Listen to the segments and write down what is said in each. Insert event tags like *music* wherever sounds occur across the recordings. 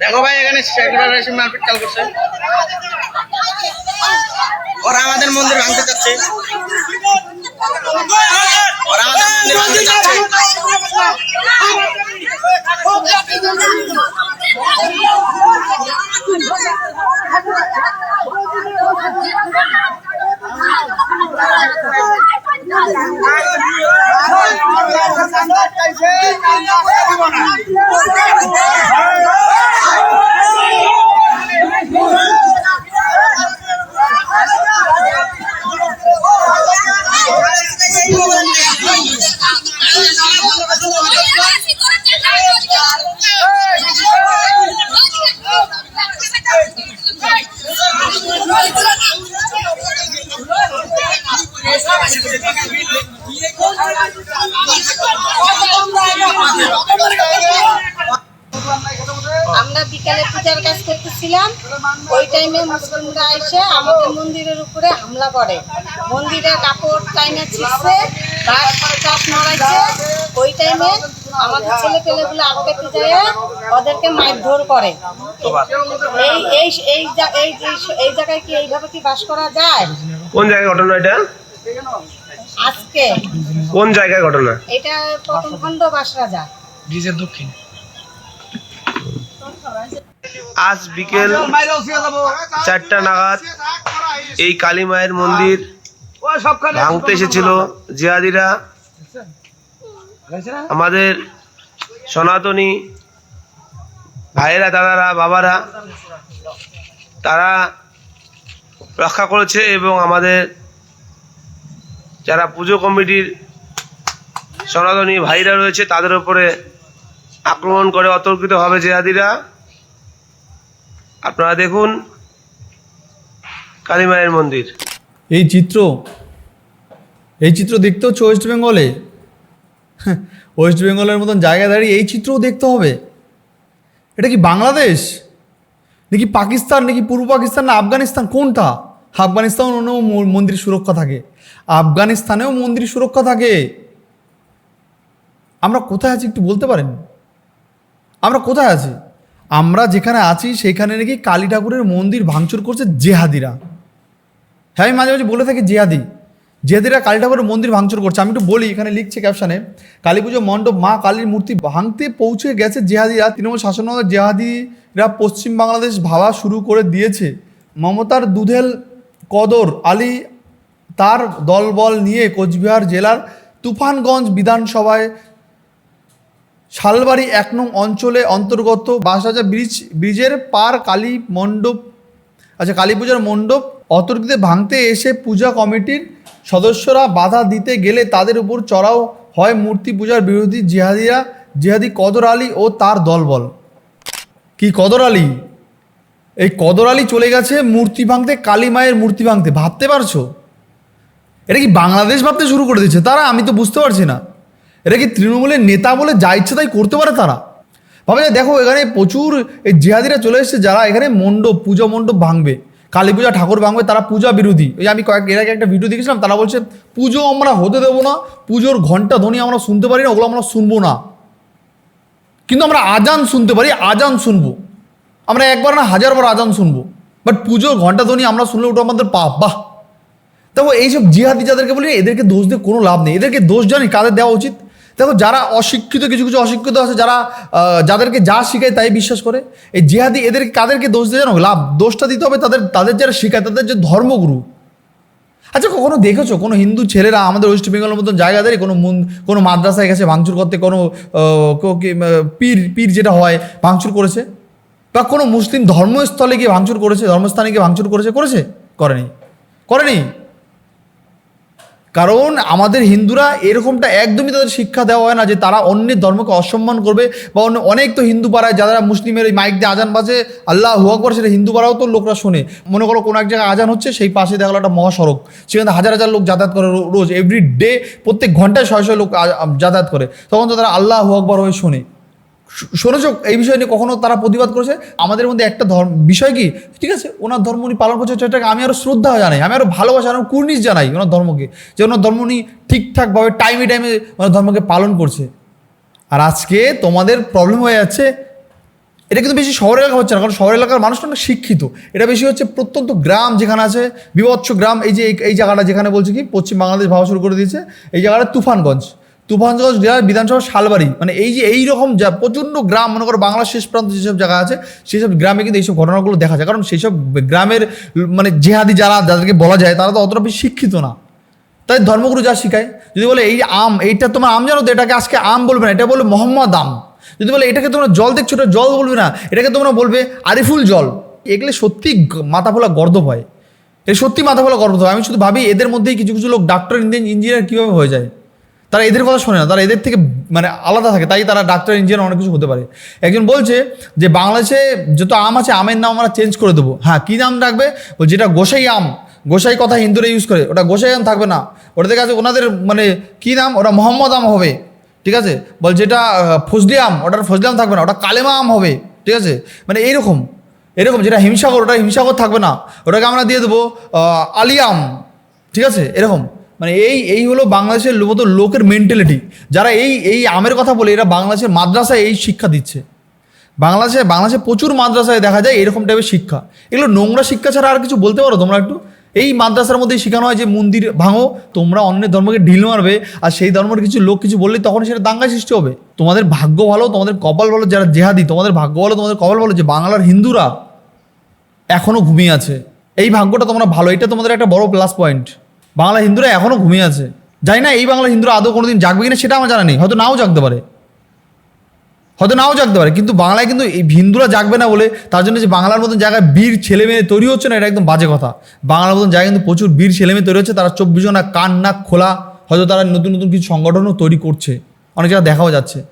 দেখো ভাই এখানে সেগুলার এসে মারপিট চাল করছে ওরা আমাদের মন্দির ভাঙতে চাচ্ছে ওরা আমাদের মন্দির ভাঙতে চাচ্ছে ওই এসে আমাদের মন্দিরের উপরে হামলা করে। মন্দিরের কাপড় টাইনে ছিঁড়ছে বাস চাষ নড়াইছে। ওই টাইমে আমাদের ছেলে পেলেগুলো আটকাতে যায় ওদেরকে মারধর করে। এই এই এই এই এই- এই জায়গায় কি এইভাবে কি বাস করা যায়? কোন জায়গায় ঘটনা এটা? আজকে। কোন জায়গায় ঘটনা? এটা প্রথম খণ্ড বাস রাজা আজ বিকেল চারটা নাগাদ এই কালী মায়ের মন্দির ভাঙতে এসেছিল জিহাদিরা। আমাদের সনাতনী ভাইয়েরা, দাদারা, বাবারা, তারা রক্ষা করেছে এবং আমাদের যারা পুজো কমিটির সনাতনী ভাইরা রয়েছে, তাদের উপরে আক্রমণ করে অতর্কিতভাবে জেহাদিরা। আপনারা দেখুন কালী মায়ের মন্দির। এই চিত্র এই চিত্র দেখতে হচ্ছে ওয়েস্ট বেঙ্গলে ওয়েস্ট বেঙ্গলের মতন জায়গায় দাঁড়িয়ে এই চিত্রও দেখতে হবে। এটা কি বাংলাদেশ? নাকি পাকিস্তান? নাকি পূর্ব পাকিস্তান? না, আফগানিস্তান? কোনটা? আফগানিস্তান ম- মন্দির সুরক্ষা থাকে। আফগানিস্তানেও মন্দির সুরক্ষা থাকে। আমরা কোথায় আছি একটু বলতে পারেন? আমরা কোথায় আছি? আমরা যেখানে আছি, সেখানে নাকি কালী ঠাকুরের মন্দির ভাঙচুর করছে জেহাদিরা। হ্যাঁ আমি মাঝে মাঝে বলে থাকি জেহাদি। জেহাদিরা কালী ঠাকুরের মন্দির ভাঙচুর করছে। আমি একটু বলি, এখানে লিখছে ক্যাপশনে কালী পুজো মণ্ডপ, মা কালীর মূর্তি ভাঙতে পৌঁছে গেছে জেহাদিরা। তৃণমূল শাসনের জেহাদিরা পশ্চিম বাংলাদেশ ভাবা শুরু করে দিয়েছে। মমতার দুধেল কদর, আলী তার দলবল নিয়ে কোচবিহার জেলার তুফানগঞ্জ বিধানসভায় শালবাড়ি এক নং অঞ্চলে অন্তর্গত বাসরাজা ব্রিজ, ব্রিজের পার কালী মণ্ডপ আচ্ছা কালী পূজার মণ্ডপ অতর্কিতে ভাঙতে এসে পূজা কমিটির সদস্যরা বাধা দিতে গেলে তাদের উপর চড়াও হয় মূর্তি পূজার বিরোধী জিহাদিরা, জিহাদি কদর আলী ও তার দলবল। কি কদর আলী? এই কদর আলী চলে গেছে মূর্তি ভাঙতে, কালী মায়ের মূর্তি ভাঙতে। ভাবতে পারছ? এটা কি বাংলাদেশ ভাবতে শুরু করে দিচ্ছে তারা, আমি তো বুঝতে পারছি না। এটা কি তৃণমূলের নেতা বলে যা ইচ্ছে তাই করতে পারে তারা। ভাবে দেখো এখানে প্রচুর এই জিহাদিরা চলে এসেছে, যারা এখানে মণ্ডপ, পুজো মণ্ডপ ভাঙবে। কালী পূজা ঠাকুর ভাঙবে, তারা পূজা বিরোধী। ওই আমি কয়েক, এর আগে একটা ভিডিও দেখেছিলাম, তারা বলছে, পুজো আমরা হতে দেবো না, পুজোর ঘণ্টা ধ্বনি আমরা শুনতে পারি না, ওগুলো আমরা শুনব না। কিন্তু আমরা আজান শুনতে পারি, আজান শুনব। আমরা একবার না হাজারবার আজান শুনব। বাট পুজোর ঘণ্টা ধ্বনি আমরা শুনলে ওটা আমাদের পাপ, বাহ! দেখো এইসব জিহাদি যাদেরকে বলি, এদেরকে দোষ দিয়ে কোনো লাভ নেই। এদেরকে দোষ জানি কাদের দেওয়া উচিত? দেখো, যারা অশিক্ষিত, কিছু কিছু অশিক্ষিত আছে, যারা যাদেরকে যা শিখায় তাই বিশ্বাস করে। এই জিহাদি এদেরকে কাদেরকে দোষ দিয়ে জানো? লাভ, দোষটা দিতে হবে তাদের তাদের যারা শেখায়, তাদের যে ধর্মগুরু। আচ্ছা কখনো দেখেছ কোনো হিন্দু ছেলেরা আমাদের ওয়েস্ট বেঙ্গলের মতন জায়গা দাঁড়িয়ে কোনো মন, কোনো মাদ্রাসায় গেছে, ভাঙচুর করতে, কোনো পীর পীর যেটা হয়, ভাঙচুর করেছে? বা কোনো মুসলিম ধর্মস্থলে গিয়ে ভাঙচুর করেছে, ধর্মস্থানে গিয়ে ভাঙচুর করেছে করেছে? করেনি। করেনি? কারণ আমাদের হিন্দুরা এরকমটা একদমই তাদের শিক্ষা দেওয়া হয় না যে তারা অন্যের ধর্মকে অসম্মান করবে বা অন্য অনেক তো হিন্দু পাড়ায় যারা মুসলিমের ওই মাইক দিয়ে আজান বাজে, আল্লাহ হুয়া করে সেটা হিন্দু পাড়াও তো লোকরা শোনে। মনে করো কোনো এক জায়গায় আজান হচ্ছে, সেই পাশে দেখা একটা মহাসড়ক। সেখানে হাজার হাজার লোক যাতায়াত করে রোজ এভরি ডে প্রত্যেক ঘন্টায় শয়ে লোক যাতায়াত করে। তখন তো তারা আল্লাহ হু আকবর হয়ে শোনে। শোনেছ এই বিষয় নিয়ে কখনো তারা প্রতিবাদ করেছে। আমাদের মধ্যে একটা ধর্ম, বিষয় কি? ঠিক আছে? ওনার ধর্ম উনি পালন করছে, সেটাকে আমি আরও শ্রদ্ধা জানাই, আমি আরও ভালোবাসা আরও কুর্নিশ জানাই ওনার ধর্মকে, যে ওনার ধর্ম উনি ঠিকঠাকভাবে টাইমে টাইমে ওনার ধর্মকে পালন করছে। আর আজকে তোমাদের প্রবলেম হয়ে যাচ্ছে, এটা কিন্তু বেশি শহর এলাকা হচ্ছে না, কারণ শহর এলাকার মানুষটা অনেক শিক্ষিত। এটা বেশি হচ্ছে প্রত্যন্ত গ্রাম যেখানে আছে, বিভৎস গ্রাম, এই যে এই জায়গাটা যেখানে বলছে কি, পশ্চিম বাংলাদেশ ভাবা শুরু করে দিয়েছে, এই জায়গাটা তুফানগঞ্জ। তুফানগঞ্জ জেলার বিধানসভা শালবাড়ি। মানে এই যে এই রকম যা প্রচণ্ড গ্রাম, মনে করো বাংলার শেষ প্রান্ত যেসব জায়গা আছে, সেসব গ্রামে কিন্তু এইসব ঘটনাগুলো দেখা যায়। কারণ সেই সব গ্রামের মানে জেহাদি যারা, যাদেরকে বলা যায়, তারা তো অতটা বেশি শিক্ষিত না। তাই ধর্মগুরু যা শিখায়, যদি বলে এই আম, এইটা তোমার আম জানো তো, এটাকে আজকে আম বলবে না, এটা বলবে মোহাম্মদ আম। যদি বলে এটাকে তোমরা জল দেখছ, এটা জল বলবে না, এটাকে তোমরা বলবে আরিফুল জল। এগুলো সত্যি মাথা ফোলা গর্দভ হয় এ সত্যি মাথা ফোলা গর্ব হয় আমি শুধু ভাবি এদের মধ্যেই কিছু কিছু লোক ডাক্তার ইঞ্জিনিয়ার কীভাবে হয়ে যায়। তারা এদের কথা শোনে না, তারা এদের থেকে মানে আলাদা থাকে, তাই তারা ডাক্তার, ইঞ্জিনিয়ার অনেক কিছু হতে পারে। একজন বলছে যে বাংলাদেশে যত আম আছে, আমের নাম আমরা চেঞ্জ করে দেবো। হ্যাঁ কী নাম রাখবে? বল যেটা গোসাই আম, গোসাই কথা হিন্দুরা ইউজ করে, ওটা গোসাই আম থাকবে না। ওটা থেকে আছে ওনাদের মানে কী নাম? ওটা মোহাম্মদ আম হবে, ঠিক আছে? বল যেটা ফজলি আম, ওটার ফজলি আম থাকবে না, ওটা কালেমা আম হবে, ঠিক আছে? মানে এইরকম এরকম যেটা হিমসাগর, ওটা হিমসাগর থাকবে না। ওটাকে আমরা দিয়ে দেবো আলিয়াম ঠিক আছে? এরকম। মানে এই এই হলো বাংলাদেশের মতো লোকের মেন্টালিটি যারা এই এই আমের কথা বলে, এরা বাংলাদেশের মাদ্রাসায় এই শিক্ষা দিচ্ছে। বাংলাদেশে বাংলাদেশে প্রচুর মাদ্রাসায় দেখা যায় এরকম টাইপের শিক্ষা। এগুলো নোংরা শিক্ষা ছাড়া আর কিছু বলতে পারো তোমরা একটু? এই মাদ্রাসার মধ্যেই শেখানো হয় যে মন্দির ভাঙো, তোমরা অন্য ধর্মকে ঢিল মারবে, আর সেই ধর্মের কিছু লোক কিছু বললে তখন সেটা দাঙ্গা সৃষ্টি হবে। তোমাদের ভাগ্য ভালো, তোমাদের কপাল ভালো, যারা জেহাদি, তোমাদের ভাগ্য ভালো, তোমাদের কপাল ভালো, যে বাংলার হিন্দুরা এখনও ঘুমিয়ে আছে। এই ভাগ্যটা তোমরা ভালো, এটা তোমাদের একটা বড় প্লাস পয়েন্ট বাংলা হিন্দুরা এখনও ঘুমিয়ে আছে। জানি না এই বাংলা হিন্দুরা আদৌ কোনোদিন জাগবে কিনা সেটা আমার জানা নেই। হয়তো নাও জাগতে পারে। হয়তো নাও জাগতে পারে। কিন্তু বাংলায় কিন্তু এই হিন্দুরা জাগবে না বলে তার জন্য যে বাংলার মতন জায়গায় বীর ছেলে মেয়ে তৈরি হচ্ছে না, এটা একদম বাজে কথা। বাংলার মতন জায়গায় কিন্তু প্রচুর বীর ছেলে মেয়ে তৈরি হচ্ছে, তারা চব্বিশ ঘণ্টা কান নাক খোলা, হয়তো তারা নতুন নতুন কিছু সংগঠনও তৈরি করছে। অনেক জায়গায় দেখাও যাচ্ছে।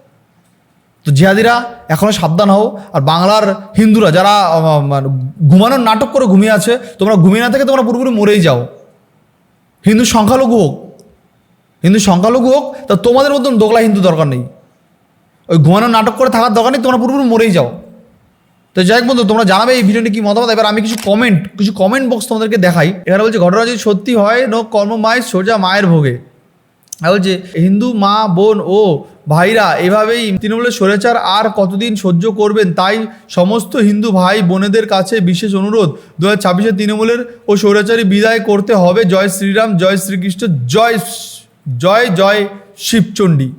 তো জিহাদিরা এখনও সাবধান হও। আর বাংলার হিন্দুরা যারা মানে ঘুমানোর নাটক করে ঘুমিয়ে আছে, তোমরা ঘুমিয়ে না থেকে তোমরা পুরোপুরি মরেই যাও। হিন্দু সংখ্যালঘু হোক, হিন্দু সংখ্যালঘু হোক, তা তোমাদের মতন দোগলা হিন্দু দরকার নেই। ওই ঘুমানোর নাটক করে থাকার দরকার নেই, তোমরা পুরোপুরি মরেই যাও। তো যাই হোক বন্ধু, তোমরা জানাবে এই ভিডিওটি কি মতামত, এবার আমি কিছু কমেন্ট কিছু কমেন্ট বক্স তোমাদেরকে দেখাই। এখানে বলছে, ঘটনা যদি সত্যি হয় নো মায়ের সোজা মায়ের ভোগে। আর বলছে, হিন্দু মা, বোন, ও ভাইরা, এভাবেই তৃণমূলের স্বৈরাচার আর কতদিন সহ্য করবেন তাই সমস্ত হিন্দু ভাই বোনেদের কাছে বিশেষ অনুরোধ। দু হাজার ছাব্বিশে তৃণমূলের ও স্বৈরাচারী বিদায় করতে হবে। জয় শ্রীরাম, জয় শ্রীকৃষ্ণ, জয় জয় জয় শিবচণ্ডী।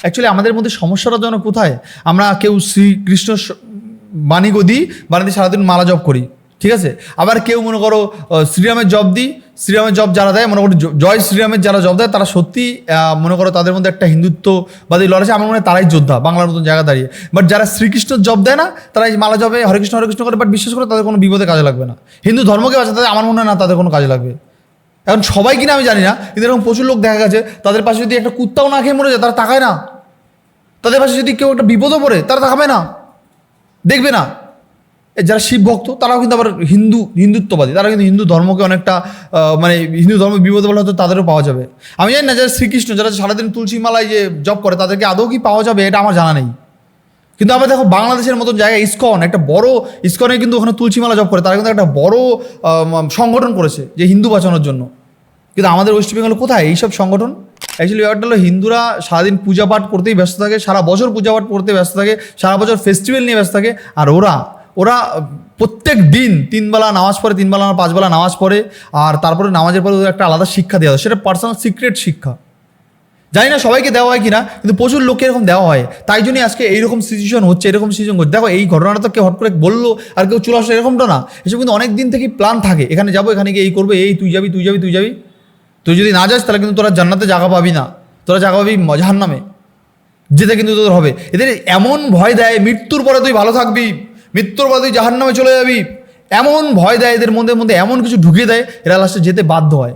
অ্যাকচুয়ালি আমাদের মধ্যে সমস্যাটা যেন কোথায়? আমরা কেউ শ্রীকৃষ্ণ স- বাণী গদি সারাদিন মালা জপ করি। ঠিক আছে? আবার কেউ মনে করো শ্রীরামের জব দিই, শ্রীরামের জব যারা দেয়, মনে করো জয় শ্রীরামের যারা জব দেয়, তারা সত্যি মনে করো তাদের মধ্যে একটা হিন্দুত্ব হিন্দুত্ববাদী লড়াই আছে। আমার মনে হয় তারাই যোদ্ধা, বাংলার মতন জায়গা দাঁড়িয়ে। বাট যারা শ্রীকৃষ্ণের জব দেয় না, তারা এই মালা জবে হরে কৃষ্ণ হরে কৃষ্ণ করে বাট বিশ্বাস করে তাদের কোনো বিপদে কাজে লাগবে না। হিন্দু ধর্মকে বাঁচাতে আমার মনে হয় না তাদের কোনো কাজে লাগবে। এখন সবাই কিনা আমি জানি না, কিন্তু এরকম প্রচুর লোক দেখা গেছে, তাদের পাশে যদি একটা কুত্তাও না খেয়ে মরে যায়, তারা তাকায় না। তাদের পাশে যদি কেউ একটা বিপদও পড়ে, তারা তাকাবে না। দেখবে না। যারা শিব ভক্ত, তারাও কিন্তু আবার হিন্দু, হিন্দুত্ববাদী। তারা কিন্তু হিন্দু ধর্মকে অনেকটা মানে হিন্দু ধর্ম বিপদে বলে হয়তো তাদেরও পাওয়া যাবে। আমি জানি না যারা শ্রীকৃষ্ণ, যারা সারাদিন তুলসী মালায় যে জব করে, তাদেরকে আদৌ কি পাওয়া যাবে এটা আমার জানা নেই। কিন্তু আবার দেখো বাংলাদেশের মতন জায়গায় ইস্কন, একটা বড়, ইস্কনে কিন্তু ওখানে তুলসীমালা জব করে, তারা কিন্তু একটা বড় সংগঠন করেছে যে হিন্দু বাঁচানোর জন্য। কিন্তু আমাদের ওয়েস্ট বেঙ্গলে কোথায় এইসব সংগঠন? অ্যাকচুয়ালি ব্যাপারটা হলো হিন্দুরা সারাদিন পূজা পাঠ করতেই ব্যস্ত থাকে, সারা বছর পূজা পাঠ করতে ব্যস্ত থাকে, সারা বছর ফেস্টিভ্যাল নিয়ে ব্যস্ত থাকে, আর ওরা ওরা প্রত্যেক দিন তিনবেলা নামাজ পড়ে, তিনবেলা না, পাঁচবেলা নামাজ পড়ে, আর তারপরে নামাজের পরে ওদের একটা আলাদা শিক্ষা দেওয়া হয়। সেটা পার্সোনাল সিক্রেট শিক্ষা। জানি না সবাইকে দেওয়া হয় কিনা, কিন্তু প্রচুর লোককে এরকম দেওয়া হয়। তাই জন্যই আজকে এইরকম সিচুয়েশন হচ্ছে, এরকম সিচুয়েশন হচ্ছে দেখো, এই ঘটনাটা তো কেউ হট করে বলল, আর কেউ চলে আসলো, এরকমটা না। এসব কিন্তু অনেক দিন থেকেই প্ল্যান থাকে। এখানে যাব, এখানে গিয়ে এই করবে, এই তুই যাবি তুই যাবি তুই যাবি। তুই যদি না যাস, তাহলে কিন্তু তোরা জান্নাতে জায়গা পাবি না। তোরা জায়গা পাবি মজাহার নামে যেতে কিন্তু তোদের হবে। এদের এমন ভয় দেয়, মৃত্যুর পরে তুই ভালো থাকবি। তুই জাহার নামে চলে যাবি। এমন ভয় দেয় এদের মধ্যে মধ্যে এমন কিছু ঢুকিয়ে দেয়, এরা লাস্টে যেতে বাধ্য হয়।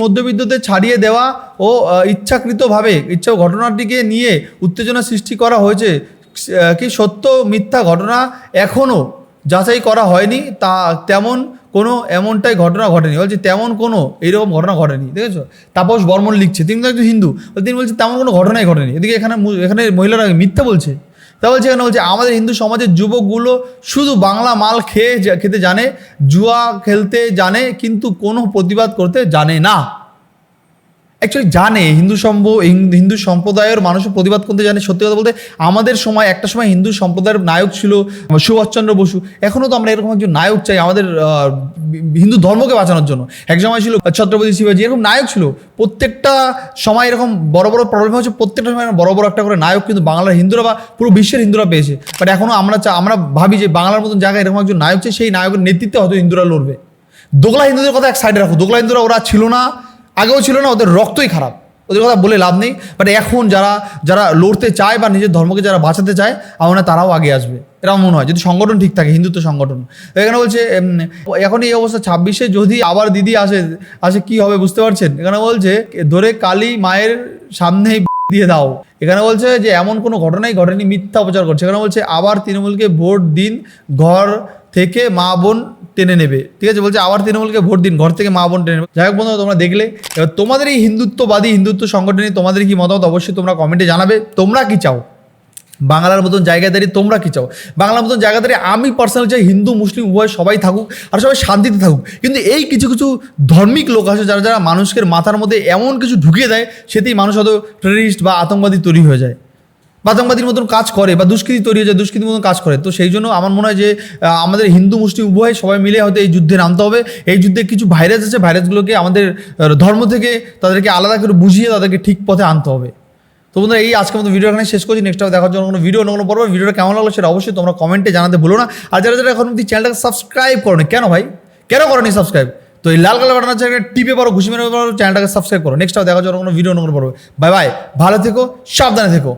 মধ্যবিত্তদের ছাড়িয়ে দেওয়া ও ইচ্ছাকৃতভাবে, ইচ্ছা ঘটনাটিকে নিয়ে উত্তেজনা সৃষ্টি করা হয়েছে। কি সত্য মিথ্যা ঘটনা এখনও যাচাই করা হয়নি, তা তেমন কোনো এমনটাই ঘটনা ঘটেনি। বলছে, তেমন কোনো এইরকম ঘটনা ঘটেনি। দেখেছ? তাপস বর্মন লিখছে, তিনি তো একজন হিন্দু। তিনি বলছে, তেমন কোনো ঘটনাই ঘটেনি। এদিকে এখানে এখানে মহিলারা মিথ্যা বলছে। তা বলছে এখানে বলছে, আমাদের হিন্দু সমাজের যুবকগুলো শুধু বাংলা মাল খেয়ে খেতে জানে, জুয়া খেলতে জানে, কিন্তু কোনো প্রতিবাদ করতে জানে না। অ্যাকচুয়ালি জানে, হিন্দু সম্ভ হিন্দু- সম্প্রদায়ের মানুষও প্রতিবাদ করতে জানে। সত্যি কথা বলতে, আমাদের সময়, একটা সময় হিন্দু সম্প্রদায়ের নায়ক ছিল সুভাষচন্দ্র বসু। এখনও তো আমরা এরকম একজন নায়ক চাই আমাদের হিন্দু ধর্মকে বাঁচানোর জন্য। এক সময় ছিল ছত্রপতি শিবাজি, এরকম নায়ক ছিল। প্রত্যেকটা সময় এরকম বড় বড় প্রবলেম হচ্ছে, প্রত্যেকটা সময় বড় বড় একটা করে নায়ক কিন্তু বাংলার হিন্দুরা বা পুরো বিশ্বের হিন্দুরা পেয়েছে। বাট এখনও আমরা চা- আমরা ভাবি যে বাংলার মতন জায়গায় এরকম একজন নায়ক চাই, সেই নায়কের নেতৃত্বে হয়তো হিন্দুরা লড়বে। দোগলা হিন্দুদের কথা এক সাইডে রাখো। দোগলা হিন্দুরা ওরা ছিল না আগেও ছিল না, ওদের রক্তই খারাপ। ওদের কথা বলে লাভ নেই বাট এখন যারা যারা লড়তে চায় বা নিজের ধর্মকে যারা বাঁচাতে চায়, আমার তারাও আগে আসবে। এরকম মনে হয়, যদি সংগঠন ঠিক থাকে, হিন্দুত্ব সংগঠন। এখানে বলছে এখন এই অবস্থা ছাব্বিশে, যদি আবার দিদি আসে আসে কি হবে বুঝতে পারছেন? এখানে বলছে, ধরে কালী মায়ের সামনেই *laughs* দিয়ে দাও। এখানে বলছে যে, এমন কোনো ঘটনাই ঘটেনি, মিথ্যা প্রচার করছে। এখানে বলছে, আবার তৃণমূলকে ভোট দিন, ঘর থেকে মা বোন টেনে নেবে। ঠিক আছে, বলছে আবার তৃণমূলকে ভোট দিন, ঘর থেকে মা বোন টেনে নেবে। যাই হোক বন্ধুরা, তোমরা দেখলে, এবার তোমাদের এই হিন্দুত্ববাদী, হিন্দুত্ব সংগঠনে তোমাদের কি মতামত অবশ্যই তোমরা কমেন্টে জানাবে। তোমরা কি চাও? বাংলার মতন জায়গায় দাঁড়িয়ে তোমরা কি চাও? বাংলার মতন জায়গা দাঁড়িয়ে আমি পার্সোনাল চাই হিন্দু, মুসলিম, উভয় সবাই থাকুক আর সবাই শান্তিতে থাকুক। কিন্তু এই কিছু কিছু ধর্মিক লোক আছে যারা যারা মানুষের মাথার মধ্যে এমন কিছু ঢুকিয়ে দেয়, সেতেই মানুষ হয়তো টেররিস্ট বা আতঙ্কবাদী তৈরি হয়ে যায়। বা আতঙ্কবাদীর মতন কাজ করে বা দুষ্কৃতি তৈরি হয়ে যায়, দুষ্কৃতির মতন কাজ করে। তো সেই জন্য আমার মনে হয় যে আমাদের হিন্দু, মুসলিম উভয় সবাই মিলে হয়তো এই যুদ্ধে নামতে হবে। এই যুদ্ধে কিছু ভাইরাস আছে, ভাইরাসগুলোকে আমাদের ধর্ম থেকে তাদেরকে আলাদা করে বুঝিয়ে তাদেরকে ঠিক পথে আনতে হবে। তো বন্ধুরা, এই আজকের মতো ভিডিও এখানে শেষ করছি। নেক্সট দেখার জন্য কোনো ভিডিও অন্য কোনো পর্ব ভিডিওটা কেমন লাগল সেটা অবশ্যই তোমরা কমেন্টে জানাতে ভুলো না। আর যারা যারা এখন চ্যানেলটাকে সাবস্ক্রাইব করো কেন ভাই? কেন করো সাবস্ক্রাইব তো এই লাল কালার বাটন আছে একটা টিপে পারো, ঘুষি মেরে পারো চ্যানেলটাকে সাবস্ক্রাইব করো। নেক্সট দেখার জন্য কোনো ভিডিও অন্য কোনো পর্ব। বাই বাই ভালো থেকো, সাবধানে থেকো।